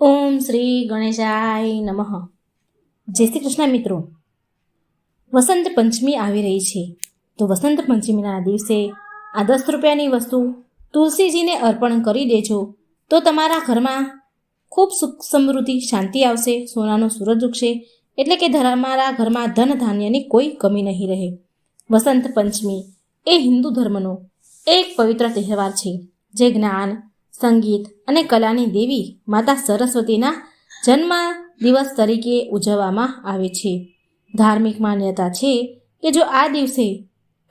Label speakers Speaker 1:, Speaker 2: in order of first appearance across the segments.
Speaker 1: ઓમ શ્રી ગણેશાય નમઃ. જય શ્રી કૃષ્ણ મિત્રો. વસંત પંચમી આવી રહી છે. તો વસંત પંચમીના દિવસે આ દસ રૂપિયાની વસ્તુ તુલસીજીને અર્પણ કરી દેજો. તો તમારા ઘરમાં ખૂબ સુખ સમૃદ્ધિ, શાંતિ આવશે, સોનાનો સૂરજ ઉગશે. એટલે કે તમારા ઘરમાં ધન ધાન્યની કોઈ કમી નહીં રહે. વસંત પંચમી એ હિન્દુ ધર્મનો એક પવિત્ર તહેવાર છે. જે જ્ઞાન સંગીત અને કલાની દેવી માતા સરસ્વતીના જન્મ દિવસ તરીકે ઉજવવામાં આવે છે. ધાર્મિક માન્યતા છે કે જો આ દિવસે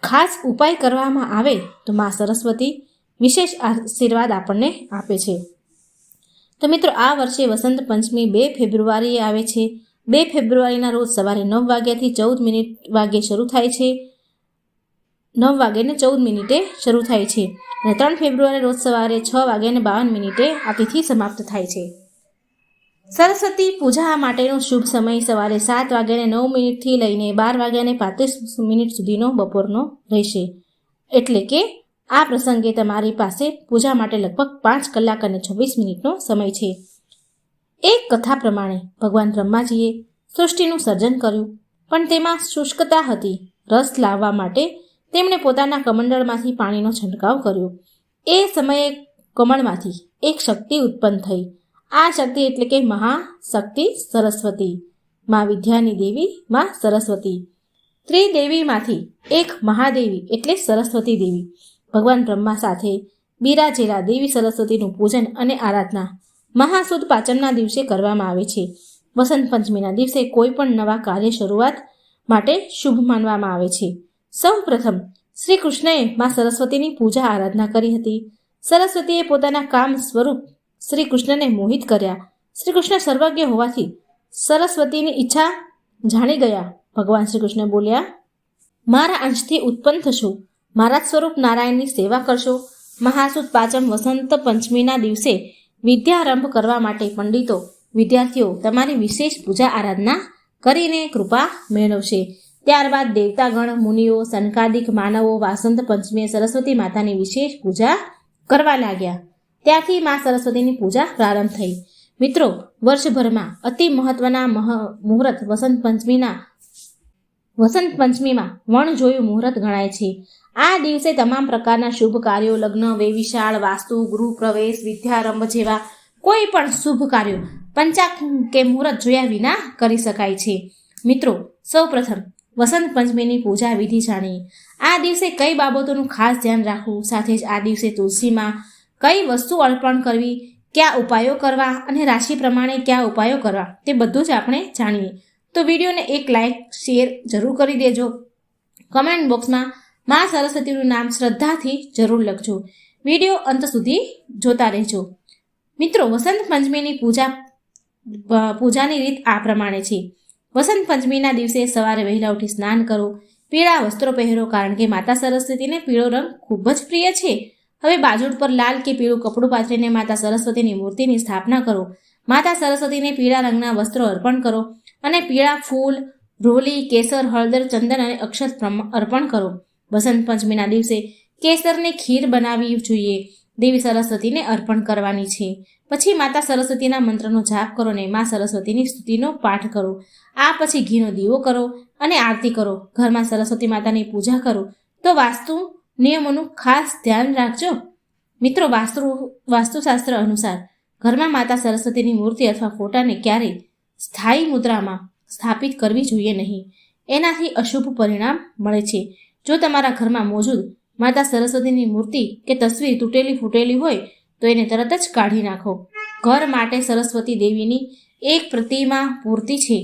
Speaker 1: ખાસ ઉપાય કરવામાં આવે તો મા સરસ્વતી વિશેષ આશીર્વાદ આપણને આપે છે. તો મિત્રો, આ વર્ષે વસંત પંચમી બે ફેબ્રુઆરીએ આવે છે. બે ફેબ્રુઆરીના રોજ સવારે નવ વાગ્યાથી ચૌદ મિનિટ વાગ્યે શરૂ થાય છે. નવ વાગ્યાને ચૌદ મિનિટે શરૂ થાય છે. અને ત્રણ ફેબ્રુઆરી રોજ સવારે છ વાગ્યાને બાવન મિનિટે આ તિથિ સમાપ્ત થાય છે. સરસ્વતી પૂજા માટેનો શુભ સમય સવારે સાત વાગ્યાને નવ મિનિટથી લઈને બાર વાગ્યાને પાંત્રીસ મિનિટ સુધીનો બપોરનો રહેશે. એટલે કે આ પ્રસંગે તમારી પાસે પૂજા માટે લગભગ પાંચ કલાક અને છવ્વીસ મિનિટનો સમય છે. એક કથા પ્રમાણે ભગવાન બ્રહ્માજીએ સૃષ્ટિનું સર્જન કર્યું, પણ તેમાં શુષ્કતા હતી, રસ લાવવા માટે તેમણે પોતાના કમંડળમાંથી પાણીનો છંટકાવ કર્યો. એ સમયે કમળમાંથી એક શક્તિ ઉત્પન્ન થઈ. આ શક્તિ એટલે કે મહાશક્તિ સરસ્વતી. મા વિદ્યાની દેવી, મા સરસ્વતી. ત્રિદેવીમાંથી એક મહાદેવી એટલે સરસ્વતી દેવી. ભગવાન બ્રહ્મા સાથે બિરાજેલા દેવી સરસ્વતીનું પૂજન અને આરાધના મહાસુદ પાચનના દિવસે કરવામાં આવે છે. વસંત પંચમીના દિવસે કોઈ પણ નવા કાર્ય શરૂઆત માટે શુભ માનવામાં આવે છે. સૌ પ્રથમ શ્રી કૃષ્ણએ મા સરસ્વતીની પૂજા આરાધના કરી હતી. સરસ્વતીએ પોતાના કામ સ્વરૂપ શ્રી કૃષ્ણને મોહિત કર્યા. શ્રી કૃષ્ણ સર્વજ્ઞ હોવાથી સરસ્વતીની ઈચ્છા જાણી ગયા. ભગવાન શ્રી કૃષ્ણ બોલ્યા, મારા અંશથી ઉત્પન્ન થશો. મારા સ્વરૂપ નારાયણની સેવા કરશો. મહાસુદ પાચમ વસંત પંચમીના દિવસે વિદ્યારંભ કરવા માટે પંડિતો, વિદ્યાર્થીઓ તમારી વિશેષ પૂજા આરાધના કરીને કૃપા મેળવશે. ત્યારબાદ દેવતાગણ, મુનિઓ, સનકાદિક માનવો, વાસંત પંચમીએ સરસ્વતી માતાની વિશેષ પૂજા કરવા લાગ્યા. ત્યાંથી મા સરસ્વતીની પૂજા પ્રારંભ થઈ. મિત્રો, વર્ષભરમાં અતિ મહત્વના મહ મુહૂર્ત વસંત પંચમીના વસંત પંચમીમાં વણ જોયું મુહૂર્ત ગણાય છે. આ દિવસે તમામ પ્રકારના શુભ કાર્યો, લગ્ન, વેવિશાળ, વાસ્તુ, ગૃહ પ્રવેશ, વિદ્યારંભ જેવા કોઈ પણ શુભ કાર્યો પંચાક કે મુહૂર્ત જોયા વિના કરી શકાય છે. મિત્રો, સૌપ્રથમ વસંત પંચમીની પૂજા વિધિ જાણી. આ દિવસે કઈ બાબતોનું ખાસ ધ્યાન રાખવું? સાથે જ આ દિવસે તુલસીમાં કઈ વસ્તુ અર્પણ કરવી? કયા ઉપાયો કરવા? અને રાશિ પ્રમાણે કયા ઉપાયો કરવા? તે બધું જ આપણે જાણીએ. તો વિડીયોને એક લાઇક શેર જરૂર કરી દેજો. કમેન્ટ બોક્સમાં મા સરસ્વતીનું નામ શ્રદ્ધાથી જરૂર લખજો. વીડિયો અંત સુધી જોતા રહેજો. મિત્રો, વસંત પંચમીની પૂજા પૂજાની રીત આ પ્રમાણે છે. વસંત પંચમીના દિવસે સવારે વહેલા ઉઠી સ્નાન કરો. પીળા વસ્ત્રો પહેરો કારણ કે માતા સરસ્વતીને પીળો રંગ ખૂબ જ પ્રિય છે. હવે બાજુ પર લાલ કે પીળું કપડું પાથરીને માતા સરસ્વતીની મૂર્તિની સ્થાપના કરો. માતા સરસ્વતીને પીળા રંગના વસ્ત્રો અર્પણ કરો અને પીળા ફૂલ, રોલી, કેસર, હળદર, ચંદન અને અક્ષત અર્પણ કરો. વસંત પંચમીના દિવસે કેસરને ખીર બનાવવી જોઈએ. દેવી સરસ્વતીને અર્પણ કરવાની છે. પછી માતા સરસ્વતીના મંત્રનો જાપ કરો ને મા સરસ્વતીની સ્તુતિનો પાઠ કરો. આ પછી ઘીનો દીવો કરો અને આરતી કરો. ઘરમાં સરસ્વતી માતાની પૂજા કરો. તો વાસ્તુ નિયમોનું ખાસ ધ્યાન રાખજો. મિત્રો, વાસ્તુ, વાસ્તુશાસ્ત્ર અનુસાર ઘરમાં માતા સરસ્વતીની મૂર્તિ અથવા ફોટાને ક્યારેય સ્થાયી મુદ્રામાં સ્થાપિત કરવી જોઈએ નહીં. એનાથી અશુભ પરિણામ મળે છે. જો તમારા ઘરમાં મોજૂદ માતા સરસ્વતીની મૂર્તિ કે તસવીર તૂટેલી ફૂટેલી હોય તો એને તરત જ કાઢી નાખો. ઘર માટે સરસ્વતી દેવીની એક પ્રતિમા પૂરતી છે.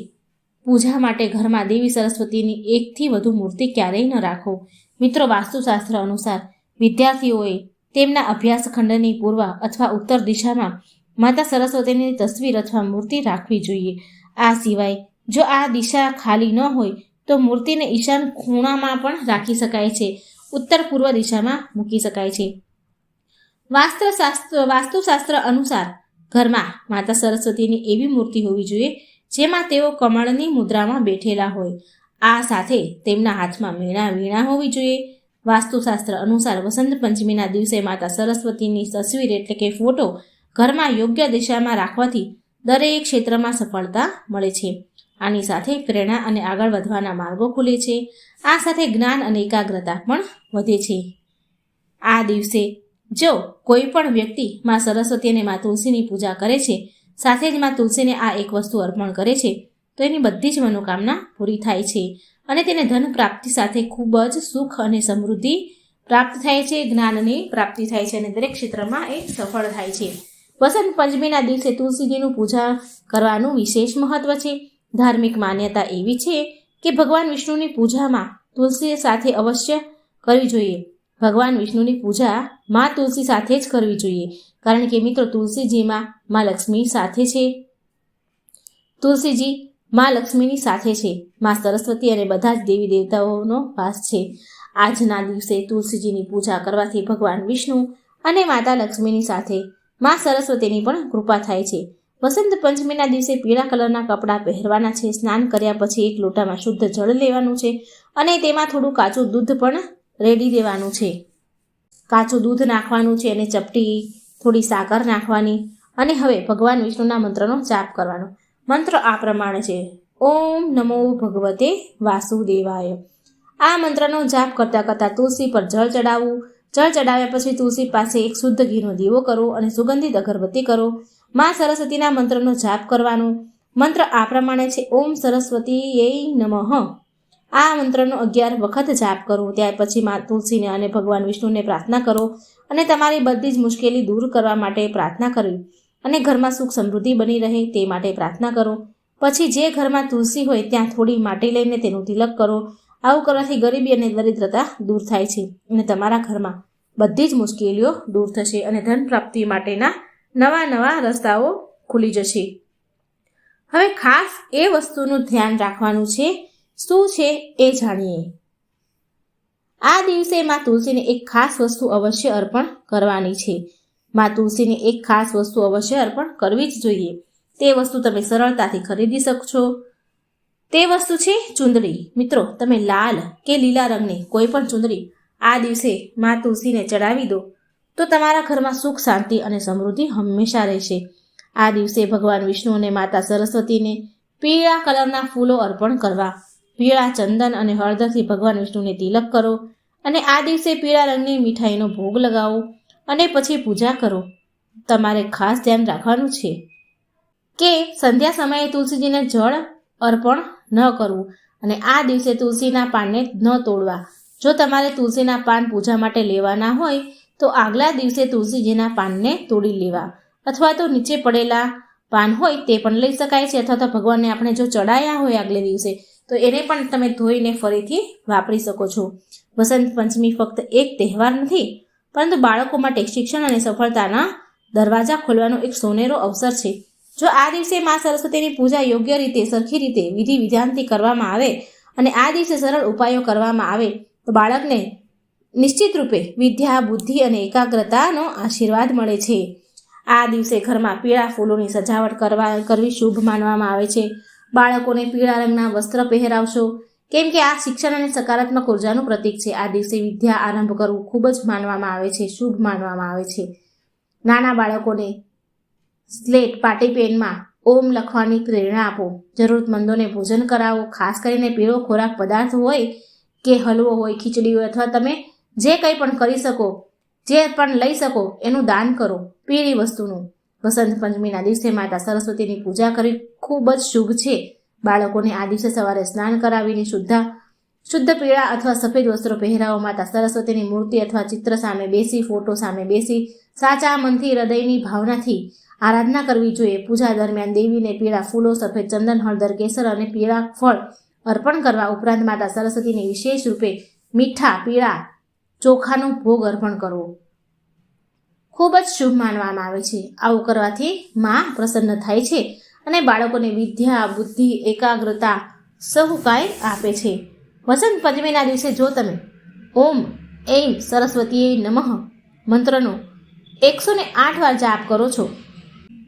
Speaker 1: પૂજા માટે ઘરમાં દેવી સરસ્વતીની એકથી વધુ મૂર્તિ ક્યારેય ન રાખો. મિત્રો, વાસ્તુશાસ્ત્ર અનુસાર વિદ્યાર્થીઓએ તેમના અભ્યાસ ખંડની પૂર્વ અથવા ઉત્તર દિશામાં માતા સરસ્વતીની તસવીર અથવા મૂર્તિ રાખવી જોઈએ. આ સિવાય, જો આ દિશા ખાલી ન હોય તો મૂર્તિને ઈશાન ખૂણામાં પણ રાખી શકાય છે. ઉત્તર પૂર્વ દિશામાં મૂકી શકાય છે. વાસ્તુશાસ્ત્ર વાસ્તુશાસ્ત્ર અનુસાર ઘરમાં માતા સરસ્વતીની એવી મૂર્તિ હોવી જોઈએ, જેમાં તેઓ કમળની મુદ્રામાં બેઠેલા હોય. આ સાથે તેમના હાથમાં વીણા વીણા હોવી જોઈએ. વાસ્તુશાસ્ત્ર અનુસાર વસંત પંચમીના દિવસે માતા સરસ્વતીની તસવીર એટલે કે ફોટો ઘરમાં યોગ્ય દિશામાં રાખવાથી દરેક ક્ષેત્રમાં સફળતા મળે છે. આની સાથે પ્રેરણા અને આગળ વધવાના માર્ગો ખુલે છે. આ સાથે જ્ઞાન અને એકાગ્રતા પણ વધે છે. આ દિવસે જો કોઈ પણ વ્યક્તિ માં સરસ્વતી અને માં તુલસીની પૂજા કરે છે, સાથે જ માં તુલસીને આ એક વસ્તુ અર્પણ કરે છે, તો એની બધી જ મનોકામના પૂરી થાય છે અને તેને ધન પ્રાપ્તિ સાથે ખૂબ જ સુખ અને સમૃદ્ધિ પ્રાપ્ત થાય છે, જ્ઞાનની પ્રાપ્તિ થાય છે અને દરેક ક્ષેત્રમાં એ સફળ થાય છે. વસંત પંચમીના દિવસે તુલસીજીનું પૂજા કરવાનું વિશેષ મહત્વ છે. ધાર્મિક માન્યતા એવી છે કે ભગવાન વિષ્ણુની પૂજામાં તુલસી સાથે અવશ્ય કરવી જોઈએ. ભગવાન વિષ્ણુની પૂજા માં તુલસી સાથે જ કરવી જોઈએ. કારણ કે મિત્રો, તુલસીજીમાં માં લક્ષ્મી સાથે છે. તુલસીજી માં લક્ષ્મીની સાથે છે. માં સરસ્વતી અને બધા જ દેવી દેવતાઓનો વાસ છે. આજના દિવસે તુલસીજીની પૂજા કરવાથી ભગવાન વિષ્ણુ અને માતા લક્ષ્મીની સાથે માં સરસ્વતીની પણ કૃપા થાય છે. વસંત પંચમીના દિવસે પીળા કલરના કપડાં પહેરવાના છે. સ્નાન કર્યા પછી એક લોટામાં શુદ્ધ જળ લેવાનું છે અને તેમાં થોડું કાચું દૂધ પણ રેડી દેવાનું છે. કાચું દૂધ નાખવાનું છે અને ચપટી, થોડી સાકર નાખવાની અને હવે ભગવાન વિષ્ણુના મંત્રનો જાપ કરવાનો. મંત્ર આ પ્રમાણે છે. ઓમ નમો ભગવતે વાસુદેવાય. આ મંત્રનો જાપ કરતાં કરતાં તુલસી પર જળ ચડાવવું. જળ ચડાવ્યા પછી તુલસી પાસે એક શુદ્ધ ઘીનો દીવો કરો અને સુગંધિત અગરબત્તી કરો. માં સરસ્વતીના મંત્રનો જાપ કરવાનો. મંત્ર આ પ્રમાણે છે, ઓમ સરસ્વતી નમઃ. આ મંત્રનો અગિયાર વખત જાપ કરો. ત્યાર પછી મા તુલસીને અને ભગવાન વિષ્ણુને પ્રાર્થના કરો અને તમારી બધી જ મુશ્કેલી દૂર કરવા માટે પ્રાર્થના કરવી અને ઘરમાં સુખ સમૃદ્ધિ બની રહે તે માટે પ્રાર્થના કરો. પછી જે ઘરમાં તુલસી હોય ત્યાં થોડી માટી લઈને તેનું તિલક કરો. આવું કરવાથી ગરીબી અને દરિદ્રતા દૂર થાય છે અને તમારા ઘરમાં બધી જ મુશ્કેલીઓ દૂર થશે અને ધન પ્રાપ્તિ માટેના નવા નવા રસ્તાઓ ખુલી જશે. હવે ખાસ એ વસ્તુનું ધ્યાન રાખવાનું છે, શું છે એ જાણીએ. આ દિવસે માં તુલસીને એક ખાસ વસ્તુ અવશ્ય અર્પણ કરવાની છે. માં તુલસીને એક ખાસ વસ્તુ અવશ્ય અર્પણ કરવી જ જોઈએ. તે વસ્તુ તમે સરળતાથી ખરીદી શકશો. તે વસ્તુ છે ચૂંદડી. મિત્રો, તમે લાલ કે લીલા રંગની કોઈ પણ ચૂંદડી આ દિવસે માં તુલસીને ચડાવી દો. તો તમારા ઘરમાં સુખ, શાંતિ અને સમૃદ્ધિ હંમેશા રહેશે. આ દિવસે ભગવાન વિષ્ણુ અને માતા સરસ્વતીને પીળા કલરના ફૂલો અર્પણ કરવા, પીળા ચંદન અને હળદરથી ભગવાન વિષ્ણુને તિલક કરો અને આ દિવસે પીળા રંગની મીઠાઈનો ભોગ લગાવો અને પછી પૂજા કરો. તમારે ખાસ ધ્યાન રાખવાનું છે કે સંધ્યા સમયે તુલસીજીને જળ અર્પણ ન કરવું અને આ દિવસે તુલસીના પાનને ન તોડવા. જો તમારે તુલસીના પાન પૂજા માટે લેવાના હોય તો આગલા દિવસે તુલસીજીના પાનને તોડી લેવા. અથવા તો નીચે પડેલા પાન હોય તે પણ લઈ શકાય છે, અથવા તો ભગવાનને આપણે જો ચડાયા હોય આગલે દિવસે, તો એને પણ તમે ધોઈને ફરીથી વાપરી શકો છો. વસંત પંચમી ફક્ત એક તહેવાર નથી, પરંતુ બાળકો માટે શિક્ષણ અને સફળતાના દરવાજા ખોલવાનો એક સોનેરો અવસર છે. જો આ દિવસે મા સરસ્વતીની પૂજા યોગ્ય રીતે, સરખી રીતે વિધિ વિધાનથી કરવામાં આવે અને આ દિવસે સરળ ઉપાયો કરવામાં આવે, તો બાળકને નિશ્ચિત રૂપે વિદ્યા, બુદ્ધિ અને એકાગ્રતાનો આશીર્વાદ મળે છે. આ દિવસે ઘરમાં પીળા ફૂલોની સજાવટ કરવા, કરવી શુભ માનવામાં આવે છે. બાળકોને પીળા રંગના વસ્ત્ર પહેરાવશો. કેમ કે આ શિક્ષણ અને સકારાત્મક ઉર્જાનું પ્રતીક છે. આ દિવસે વિદ્યા આરંભ કરવું ખૂબ જ માનવામાં આવે છે, શુભ માનવામાં આવે છે. નાના બાળકોને સ્લેટ, પાટી પેનમાં ઓમ લખવાની પ્રેરણા આપો. જરૂરતમંદોને ભોજન કરાવો. ખાસ કરીને પીળો ખોરાક પદાર્થ હોય કે હલવો હોય, ખીચડી હોય અથવા તમે જે કંઈ પણ કરી શકો, જે પણ લઈ શકો, એનું દાન કરો. પીળી વસ્તુનું. વસંત પંચમીના દિવસે માતા સરસ્વતીની પૂજા કરવી ખૂબ જ શુભ છે. બાળકોને આ દિવસે સવારે સ્નાન કરાવીને શુદ્ધા, શુદ્ધ પીળા અથવા સફેદ વસ્ત્રો પહેરાવો. માતા સરસ્વતીની મૂર્તિ અથવા ચિત્ર સામે બેસી, ફોટો સામે બેસી, સાચા મનથી, હૃદયની ભાવનાથી આરાધના કરવી જોઈએ. પૂજા દરમિયાન દેવીને પીળા ફૂલો, સફેદ ચંદન, હળદર કેસર અને પીળા ફળ અર્પણ કરવા ઉપરાંત માતા સરસ્વતીની વિશેષ રૂપે મીઠા, પીળા ચોખાનો ભોગ અર્પણ કરવો. ખૂબ જ શુભ માનવામાં આવે છે. આવું કરવાથી માં પ્રસન્ન થાય છે અને બાળકોને વિદ્યા, બુદ્ધિ, એકાગ્રતા સહુ કાંઈ આપે છે. વસંત પંચમીના દિવસે જો તમે ઓમ, એમ સરસ્વતીએ નમઃ મંત્રનો એકસો ને આઠ વાર જાપ કરો છો,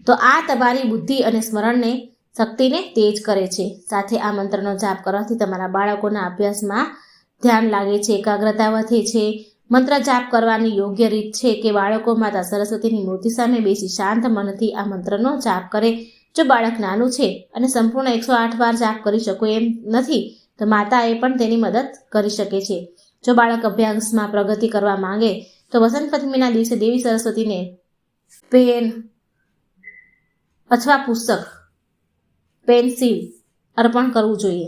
Speaker 1: તો આ તમારી બુદ્ધિ અને સ્મરણને શક્તિને તેજ કરે છે. સાથે આ મંત્રનો જાપ કરવાથી તમારા બાળકોના અભ્યાસમાં ધ્યાન લાગે છે, એકાગ્રતા વધે છે. મંત્ર જાપ કરવાની યોગ્ય રીત છે કે બાળકો માતા સરસ્વતીની મૂર્તિ સામે બેસી શાંત મનથી આ મંત્રનો જાપ કરે. જો બાળક નાનું છે અને સંપૂર્ણ એકસો આઠ વાર જાપ કરી શકો એમ નથી, તો માતાએ પણ તેની મદદ કરી શકે છે. જો બાળક અભ્યાસમાં પ્રગતિ કરવા માંગે, તો વસંત પંચમીના દિવસે દેવી સરસ્વતીને પેન અથવા પુસ્તક, પેન્સિલ અર્પણ કરવું જોઈએ.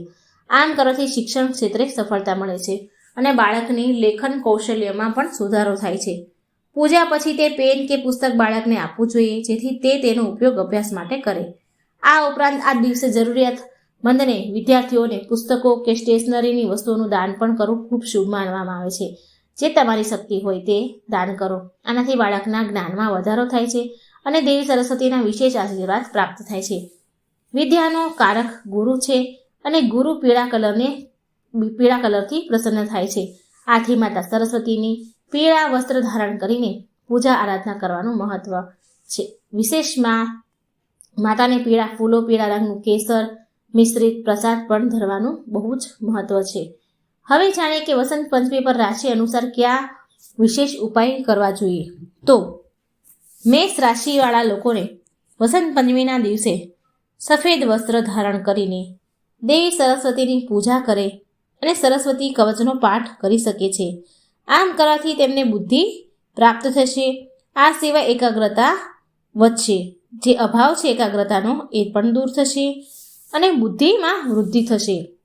Speaker 1: આમ કરવાથી શિક્ષણ ક્ષેત્રે સફળતા મળે છે અને બાળકની લેખન કૌશલ્યમાં પણ સુધારો થાય છે. પૂજા પછી તે પેન કે પુસ્તક બાળકને આપવું જોઈએ, જેથી તે તેનો ઉપયોગ અભ્યાસ માટે કરે. આ ઉપરાંત આ દિવસે જરૂરિયાતમંદને વિદ્યાર્થીઓને પુસ્તકો કે સ્ટેશનરીની વસ્તુઓનું દાન પણ કરવું ખૂબ શુભ માનવામાં આવે છે. જે તમારી શક્તિ હોય તે દાન કરો. આનાથી બાળકના જ્ઞાનમાં વધારો થાય છે અને દેવી સરસ્વતીના વિશેષ આશીર્વાદ પ્રાપ્ત થાય છે. વિદ્યાનો કારક ગુરુ છે. અને ગુરુ પીળા કલરને, પીળા કલરથી પ્રસન્ન થાય છે. આથી માતા સરસ્વતીની પીળા વસ્ત્ર ધારણ કરીને પૂજા આરાધના કરવાનું મહત્વ છે. વિશેષમાં માતાને પીળા ફૂલો, પીળા રંગનું કેસર, મિશ્રિત પ્રસાદ પણ ધરવાનું બહુ જ મહત્વ છે. હવે જાણીએ કે વસંત પંચમી પર રાશિ અનુસાર કયા વિશેષ ઉપાય કરવા જોઈએ. તો મેષ રાશિવાળા લોકોને વસંત પંચમીના દિવસે સફેદ વસ્ત્ર ધારણ કરીને દેવી સરસ્વતીની પૂજા કરે અને સરસ્વતી કવચનો પાઠ કરી શકે છે. આમ કરવાથી તેમને બુદ્ધિ પ્રાપ્ત થશે. આ સિવાય એકાગ્રતા વધશે. જે અભાવ છે એકાગ્રતાનો એ પણ દૂર થશે અને બુદ્ધિમાં વૃદ્ધિ થશે.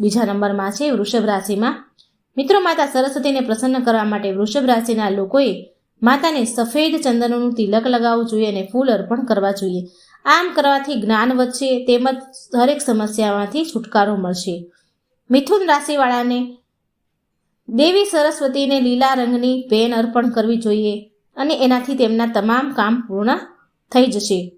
Speaker 1: બીજા નંબરમાં છે વૃષભ રાશિમાં. મિત્રો, માતા સરસ્વતીને પ્રસન્ન કરવા માટે વૃષભ રાશિના લોકોએ માતાને સફેદ ચંદનનું તિલક લગાવવું જોઈએ અને ફૂલ અર્પણ કરવા જોઈએ. આમ કરવાથી જ્ઞાન વધશે તેમજ દરેક સમસ્યામાંથી છુટકારો મળશે. મિથુન રાશિવાળાને દેવી સરસ્વતીને લીલા રંગની પેન અર્પણ કરવી જોઈએ અને એનાથી તેમના તમામ કામ પૂર્ણ થઈ જશે.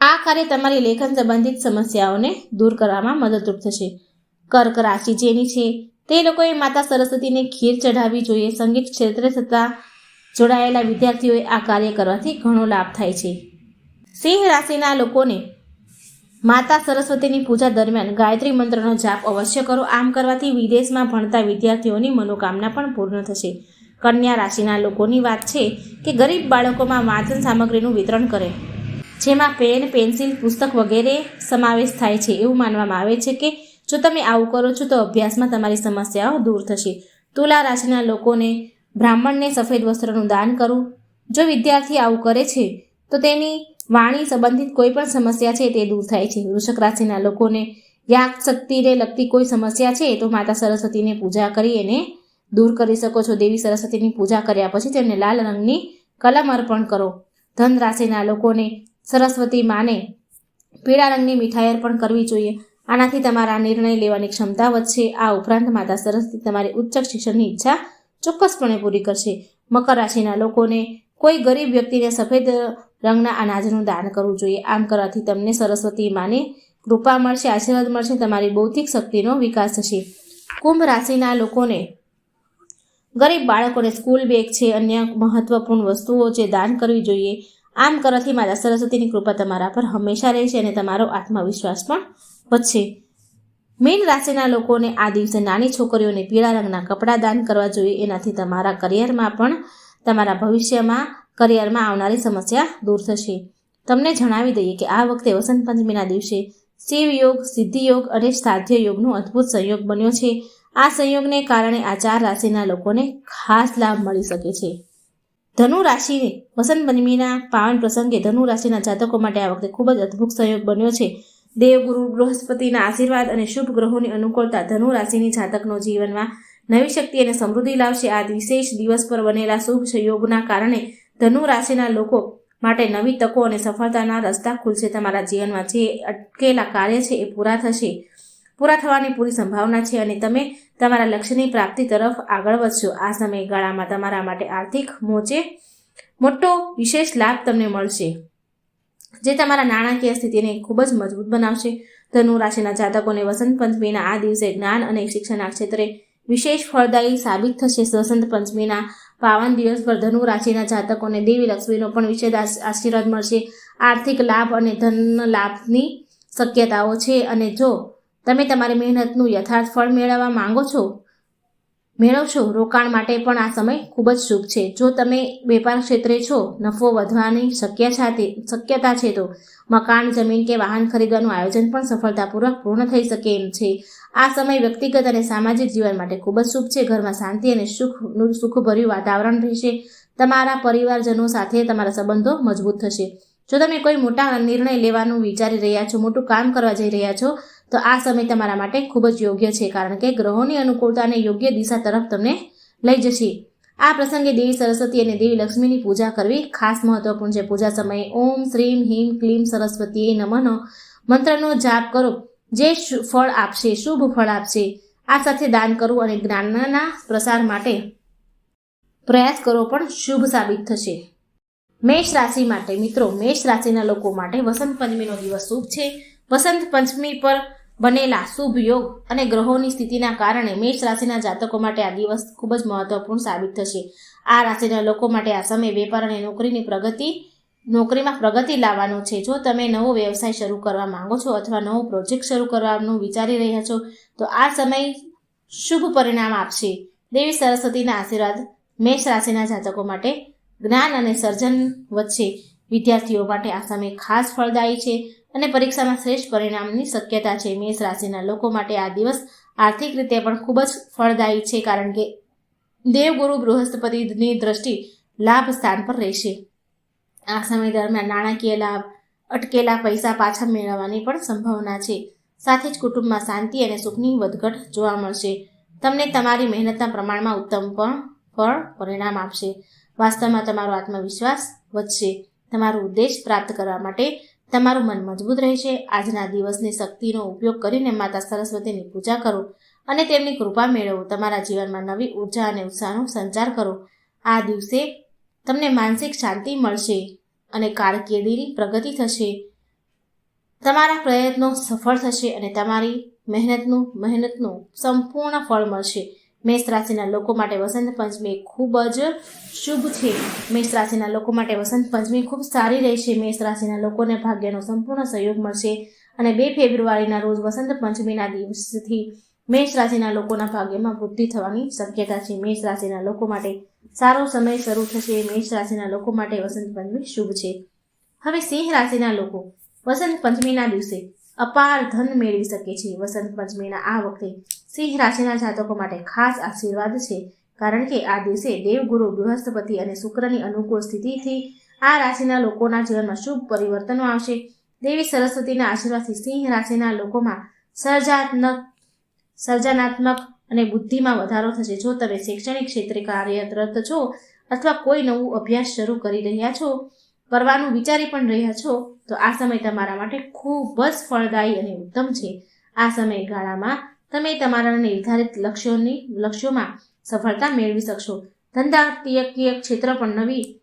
Speaker 1: આ કાર્ય તમારી લેખન સંબંધિત સમસ્યાઓને દૂર કરવામાં મદદરૂપ થશે. કર્ક રાશિ જેની છે, તે લોકોએ માતા સરસ્વતીને ખીર ચઢાવવી જોઈએ. સંગીત ક્ષેત્રે થતા જોડાયેલા વિદ્યાર્થીઓએ આ કાર્ય કરવાથી ઘણો લાભ થાય છે. સિંહ રાશિના લોકોને માતા સરસ્વતીની પૂજા દરમિયાન ગાયત્રી મંત્રનો જાપ અવશ્ય કરો. આમ કરવાથી વિદેશમાં ભણતા વિદ્યાર્થીઓની મનોકામના પણ પૂર્ણ થશે. કન્યા રાશિના લોકોની વાત છે કે ગરીબ બાળકોમાં વાંચન સામગ્રીનું વિતરણ કરે. જેમાં પેન, પેન્સિલ, પુસ્તક વગેરે સમાવેશ થાય છે. એવું માનવામાં આવે છે કે જો તમે આવું કરો છો તો અભ્યાસમાં તમારી સમસ્યાઓ દૂર થશે. તુલા રાશિના લોકોને બ્રાહ્મણને સફેદ વસ્ત્રનું દાન કરવું જો વિદ્યાર્થી આવું કરે છે તો તેની વાણી સંબંધિત કોઈ પણ સમસ્યા છે તે દૂર થાય છે. વૃષક રાશિના લોકોને યાગ શક્તિને લગતી કોઈ સમસ્યા છે તો માતા સરસ્વતીને પૂજા કરી એને દૂર કરી શકો છો. દેવી સરસ્વતીની પૂજા કર્યા પછી તેમને લાલ રંગની કલમ અર્પણ કરો. ધન રાશિના લોકોને સરસ્વતી માને પીળા રંગની મીઠાઈ અર્પણ કરવી જોઈએ. આનાથી તમારા નિર્ણય લેવાની ક્ષમતા વધશે. આ ઉપરાંત માતા સરસ્વતી તમારી ઉચ્ચ શિક્ષણની ઈચ્છા ચોક્કસપણે પૂરી કરશે. મકર રાશિના લોકોને કોઈ ગરીબ વ્યક્તિને સફેદ રંગના અનાજનું દાન કરવું જોઈએ. આમ કરવાથી તમને સરસ્વતી માને કૃપા મળશે, આશીર્વાદ મળશે, તમારી બૌદ્ધિક શક્તિનો વિકાસ થશે. કુંભ રાશિના લોકોને ગરીબ બાળકોને સ્કૂલ બેગ છે, અન્ય મહત્વપૂર્ણ વસ્તુઓ છે, દાન કરવી જોઈએ. આમ કરવાથી માતા સરસ્વતીની કૃપા તમારા પર હંમેશા રહેશે અને તમારો આત્મવિશ્વાસ પણ વધશે. મીન રાશિના લોકોને આ દિવસે નાની છોકરીઓને પીળા રંગના કપડાં દાન કરવા જોઈએ. એનાથી તમારા કરિયરમાં પણ તમારા ભવિષ્યમાં, કરિયરમાં આવનારી સમસ્યા દૂર થશે. તમને જણાવી દઈએ કે આ વખતે વસંત પંચમીના દિવસે શિવ યોગ સિદ્ધિ યોગ અને સાધ્ય યોગનો અદ્ભુત સંયોગ બન્યો છે. આ સંયોગને કારણે આ ચાર રાશિના લોકોને ખાસ લાભ મળી શકે છે. ધનુ રાશિ વસંત પંચમીના પાવન પ્રસંગે ધનુ રાશિના જાતકો માટે આ વખતે ખૂબ જ અદ્ભુત સંયોગ બન્યો છે. દેવગુરુ, બૃહસ્પતિના આશીર્વાદ અને શુભ ગ્રહોની અનુકૂળતા ધનુ રાશિની જાતકનો જીવનમાં નવી શક્તિ અને સમૃદ્ધિ લાવશે. આ વિશેષ દિવસ પર બનેલા શુભ સંયોગના કારણે ધનુ રાશિના લોકો માટે નવી તકો અને સફળતાના રસ્તા ખુલશે. તમારા જીવનમાં જે અટકેલા કાર્ય છે એ પૂરા થશે. પૂરા થવાની પૂરી સંભાવના છે અને તમે તમારા લક્ષ્યની પ્રાપ્તિ તરફ આગળ વધશો. આ સમયગાળામાં તમારા માટે આર્થિક મોચે મોટો વિશેષ લાભ તમને મળશે. જે તમારા નાણાકીય સ્થિતિને ખૂબ જ મજબૂત બનાવશે. ધનુ રાશિના જાતકોને વસંત પંચમીના આ દિવસે જ્ઞાન અને શિક્ષણના ક્ષેત્રે વિશેષ ફળદાયી સાબિત થશે. વસંત પંચમીના પાવન દિવસ પર ધનુ રાશિના જાતકોને દેવી લક્ષ્મીનો પણ વિશેષ આશીર્વાદ મળશે. આર્થિક લાભ અને ધન લાભની શક્યતાઓ છે. અને જો તમે તમારી મહેનતનું યથાર્થ ફળ મેળવવા માંગો છો, મેળવશો, રોકાણ માટે પણ આ સમય ખૂબ જ શુભ છે. જો તમે વેપાર ક્ષેત્રે છો, નફો વધવાની શક્યતા છે શક્યતા છે તો મકાન, જમીન કે વાહન ખરીદવાનું આયોજન પણ સફળતાપૂર્વક પૂર્ણ થઈ શકે એમ છે. આ સમય વ્યક્તિગત અને સામાજિક જીવન માટે ખૂબ જ શુભ છે. ઘરમાં શાંતિ અને સુખનું સુખભર્યું વાતાવરણ રહેશે. તમારા પરિવારજનો સાથે તમારા સંબંધો મજબૂત થશે. જો તમે કોઈ મોટા નિર્ણય લેવાનું વિચારી રહ્યા છો, મોટું કામ કરવા જઈ રહ્યા છો, તો આ સમય તમારા માટે ખૂબ જ યોગ્ય છે, કારણ કે ગ્રહોની અનુકૂળતા અને યોગ્ય દિશા તરફ તમને લઈ જશે. આ પ્રસંગે દેવી સરસ્વતી અને દેવી લક્ષ્મીની પૂજા કરવી ખાસ મહત્વપૂર્ણ છે. પૂજા સમયે ઓમ, શ્રીમ, હિમ, ક્લીમ સરસ્વતી નમનો મંત્રનો જાપ કરો. જે ફળ આપશે, શુભ ફળ આપશે, આ સાથે દાન કરવું અને જ્ઞાનના પ્રસાર માટે પ્રયાસ કરવો પણ શુભ સાબિત થશે. મેષ રાશિ માટે મિત્રો, મેષ રાશિના લોકો માટે વસંત પંચમીનો દિવસ શુભ છે. વસંત પંચમી પર બનેલા શુભ યોગ અને ગ્રહોની સ્થિતિના કારણે મેષ રાશિના જાતકો માટે આ દિવસ ખૂબ જ મહત્વપૂર્ણ સાબિત થશે. આ રાશિના લોકો માટે આ સમય વેપાર અને નોકરીની પ્રગતિ નોકરીમાં પ્રગતિ લાવવાનો છે. જો તમે નવો વ્યવસાય શરૂ કરવા માંગો છો અથવા નવો પ્રોજેક્ટ શરૂ કરવાનું વિચારી રહ્યા છો, તો આ સમય શુભ પરિણામ આપશે. દેવી સરસ્વતીના આશીર્વાદ મેષ રાશિના જાતકો માટે જ્ઞાન અને સર્જન વચ્ચે વિદ્યાર્થીઓ માટે આ સમય ખાસ ફળદાયી છે અને પરીક્ષામાં શ્રેષ્ઠ પરિણામની શક્યતા છે. મેષ રાશિના લોકો માટે આ દિવસ આર્થિક રીતે પણ ખૂબ જ ફળદાયી છે, કારણ કે દેવગુરુ બૃહસ્પતિની દ્રષ્ટિ લાભ સ્થાન પર રહેશે. આ સમય દરમિયાન નાણાકીય લાભ, અટકેલા પૈસા પાછા મેળવવાની પણ સંભાવના છે. સાથે જ કુટુંબમાં શાંતિ અને સુખની વધઘટ જોવા મળશે. તમને તમારી મહેનતના પ્રમાણમાં ઉત્તમ પણ ફળ, પરિણામ આપશે. વાસ્તવમાં તમારો આત્મવિશ્વાસ વધશે. તમારો ઉદ્દેશ પ્રાપ્ત કરવા માટે તમારું મન મજબૂત રહેશે. આજના દિવસની શક્તિનો ઉપયોગ કરીને માતા સરસ્વતીની પૂજા કરો અને તેમની કૃપા મેળવો. તમારા જીવનમાં નવી ઊર્જા અને ઉત્સાહનો સંચાર કરો. આ દિવસે તમને માનસિક શાંતિ મળશે અને કારકિર્દીની પ્રગતિ થશે. તમારા પ્રયત્નો સફળ થશે અને તમારી મહેનતનું મહેનતનું સંપૂર્ણ ફળ મળશે. મેષ રાશિના લોકો માટે વસંત પંચમી ખૂબ જ શુભ છે. મેષ રાશિના લોકો માટે વસંત પંચમી ખૂબ સારી રહેશે. મેષ રાશિના લોકોને ભાગ્યનો સંપૂર્ણ સહયોગ મળશે અને બે ફેબ્રુઆરીના રોજ વસંત પંચમીના દિવસથી મેષ રાશિના લોકોના ભાગ્યમાં વૃદ્ધિ થવાની શક્યતા છે. મેષ રાશિના લોકો માટે સારો સમય શરૂ થશે. મેષ રાશિના લોકો માટે વસંત પંચમી શુભ છે. હવે સિંહ રાશિના લોકો, વસંત પંચમીના દિવસે અપાર ધન મેળવી શકે છે. વસંત પંચમીના આ વખતે સિંહ રાશિના જાતકો માટે ખાસ આશીર્વાદ છે. કારણ કે આ દિવસે દેવગુરુ, બૃહસ્પતિ અને શુક્રની અનુકૂળ સ્થિતિથી આ રાશિના લોકોના જીવનમાં શુભ પરિવર્તનો આવશે. દેવી સરસ્વતીના આશીર્વાદથી સિંહ રાશિના લોકોમાં સર્જાત્મક સર્જનાત્મક અને બુદ્ધિમાં વધારો થશે. જો તમે શૈક્ષણિક ક્ષેત્રે કાર્યરત છો અથવા કોઈ નવું અભ્યાસ શરૂ કરી રહ્યા છો, કરવાનું વિચારી પણ રહ્યા છો, તો આ સમય તમારા માટે ખૂબ જ ફળદાયી અને ઉત્તમ છે. આ સમયગાળામાં તમે તમારા નિર્ધારિત લક્ષ્યોની, લક્ષ્યોમાં સફળતા મેળવી શકશો. ધંધાકીય ક્ષેત્ર પણ નવી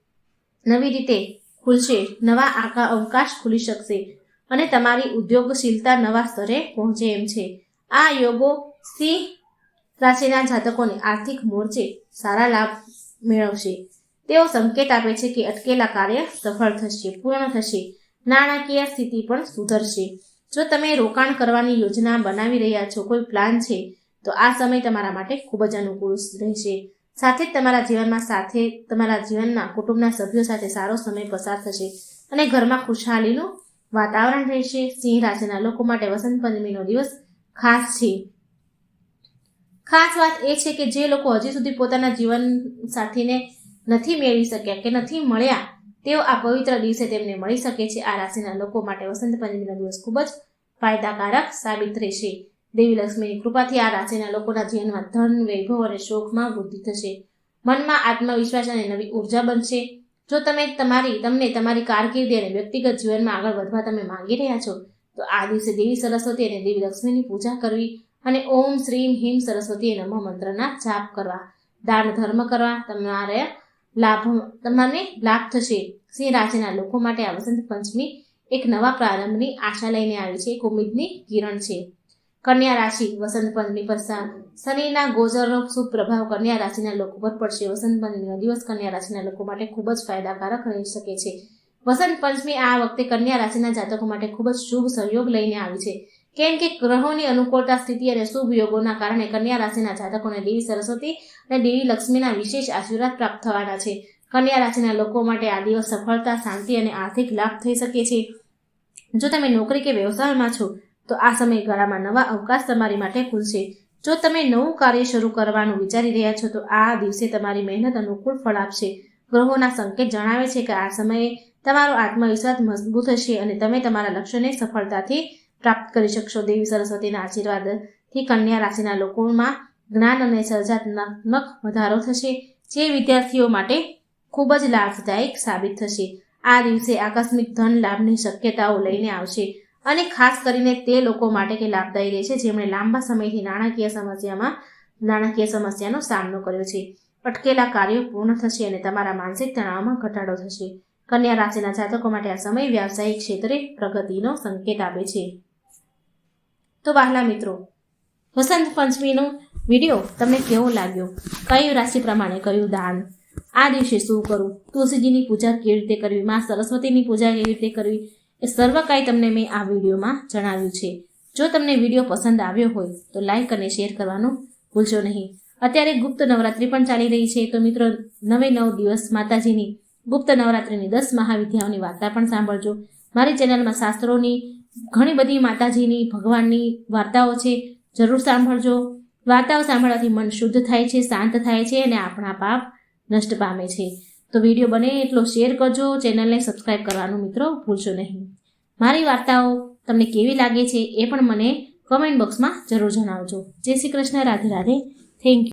Speaker 1: નવી રીતે ખુલશે. નવા આકા અવકાશ ખુલી શકશે અને તમારી ઉદ્યોગશીલતા નવા સ્તરે પહોંચે એમ છે. આ યોગો સિંહ રાશિના જાતકોને આર્થિક મોરચે સારા લાભ મેળવશે. તેઓ સંકેત આપે છે કે અટકેલા કાર્ય સફળ થશે, પૂર્ણ થશે, નાણાકીય સ્થિતિ પણ સુધરશે. જો તમે રોકાણ કરવાની યોજના બનાવી રહ્યા છો, કોઈ પ્લાન છે, તો આ સમય તમારા માટે ખૂબ જ અનુકૂળ રહેશે. સાથે જ તમારા જીવનમાં સાથે, તમારા જીવનના કુટુંબના સભ્યો સાથે સારો સમય પસાર થશે અને ઘરમાં ખુશહાલીનું વાતાવરણ રહેશે. સિંહ રાશિના લોકો માટે વસંત પંચમીનો દિવસ ખાસ છે. ખાસ વાત એ છે કે જે લોકો હજી સુધી પોતાના જીવન સાથીને નથી મેળવી શક્યા કે નથી મળ્યા, તેઓ આ પવિત્ર દિવસે તેમને મળી શકે છે. આ રાશિના લોકો માટે વસંત પંચમીનો દિવસ ખૂબ જ ફાયદાકારક સાબિત રહેશે. દેવી લક્ષ્મીની કૃપાથી આ રાશિના લોકોના જીવનમાં ધન, વૈભવ અને શોખમાં વૃદ્ધિ થશે. મનમાં આત્મવિશ્વાસ અને નવી ઊર્જા બનશે. જો તમે તમારી, તમને તમારી કારકિર્દી અને વ્યક્તિગત જીવનમાં આગળ વધવા તમે માંગી રહ્યા છો તો આ દિવસે દેવી સરસ્વતી અને દેવી લક્ષ્મીની પૂજા કરવી અને ઓમ શ્રીમ હિમ સરસ્વતી નમઃ મંત્રના જાપ કરવા. દાન ધર્મ કરવા. તમારે લાભ, તમને લાભ થશે. સિંહ રાશિના લોકો માટે આ વસંત પંચમી એક નવા પ્રારંભની આશા લઈને આવી છે. એક ઉમેદની કિરણ છે. કન્યા રાશિ, વસંત પંચમી પર શનિના ગોચરનો શુભ પ્રભાવ કન્યા રાશિના લોકો પર પડશે. વસંત પંચમીનો દિવસ કન્યા રાશિના લોકો માટે ખૂબ જ ફાયદાકારક રહી શકે છે. વસંત પંચમી આ વખતે કન્યા રાશિના જાતકો માટે ખૂબ જ શુભ સહયોગ લઈને આવી છે. કેમ કે ગ્રહોની અનુકૂળતા સ્થિતિ અને શુભ યોગોના કારણે કન્યા રાશિના જાતકોને દેવી સરસ્વતી અને દેવી લક્ષ્મીના વિશેષ આશીર્વાદ પ્રાપ્ત થવાના છે. કન્યા રાશિના લોકો માટે આ દિવસ સફળતા, શાંતિ અને આર્થિક લાભ થઈ શકે છે. જો તમે નોકરી કે વ્યવસાયમાં છો, તો આ સમયગાળામાં નવા અવકાશ તમારી માટે ખુલશે. જો તમે નવું કાર્ય શરૂ કરવાનું વિચારી રહ્યા છો, તો આ દિવસે તમારી મહેનત અનુકૂળ ફળ આપશે. ગ્રહોના સંકેત જણાવે છે કે આ સમયે તમારો આત્મવિશ્વાસ મજબૂત હશે અને તમે તમારા લક્ષ્યને સફળતાથી પ્રાપ્ત કરી શકશો. દેવી સરસ્વતીના આશીર્વાદથી કન્યા રાશિના લોકોમાં જ્ઞાન અને સર્જનાત્મક વધારો થશે, જે વિદ્યાર્થીઓ માટે ખૂબ જ લાભદાયક સાબિત થશે. આ દિવસે આકસ્મિક ધન લાભની શક્યતાઓ લઈને આવશે અને ખાસ કરીને તે લોકો માટે કે લાભદાયી રહેશે જેમણે લાંબા સમયથી નાણાકીય સમસ્યામાં, નાણાકીય સમસ્યાનો સામનો કર્યો છે. અટકેલા કાર્યો પૂર્ણ થશે અને તમારા માનસિક તણાવમાં ઘટાડો થશે. કન્યા રાશિના જાતકો માટે આ સમય વ્યાવસાયિક ક્ષેત્રે પ્રગતિનો સંકેત આપે છે. તો વહાલા મિત્રો, વસંત પંચમીનો વીડિયો તમને કેવો લાગ્યો? કઈ રાશિ પ્રમાણે કયું દાન? આ દિવસે શું કરવું તુલસીજીની પૂજા કેવી રીતે કરવી? માં સરસ્વતીની પૂજા કેવી રીતે કરવી? એ સર્વ કાંઈ તમને મેં આ વિડીયોમાં જણાવ્યું છે. જો તમને વીડિયો પસંદ આવ્યો હોય, તો લાઇક અને શેર કરવાનું ભૂલશો નહીં. અત્યારે ગુપ્ત નવરાત્રિ પણ ચાલી રહી છે, તો મિત્રો, નવે નવ દિવસ માતાજીની ગુપ્ત નવરાત્રિની દસ મહાવિદ્યાઓની વાર્તા પણ સાંભળજો. મારી ચેનલમાં શાસ્ત્રોની ઘણી બધી માતાજીની, ભગવાનની વાર્તાઓ છે, જરૂર સાંભળજો. વાર્તાઓ સાંભળવાથી મન શુદ્ધ થાય છે, શાંત થાય છે અને આપણા પાપ નષ્ટ પામે છે. તો વીડિયો બને એટલો શેર કરજો, ચેનલને સબસ્ક્રાઈબ કરવાનું મિત્રો ભૂલશો નહીં. મારી વાર્તાઓ તમને કેવી લાગે છે એ પણ મને કમેન્ટ બોક્સમાં જરૂર જણાવજો. જય શ્રી કૃષ્ણ, રાધે રાધે. Thank you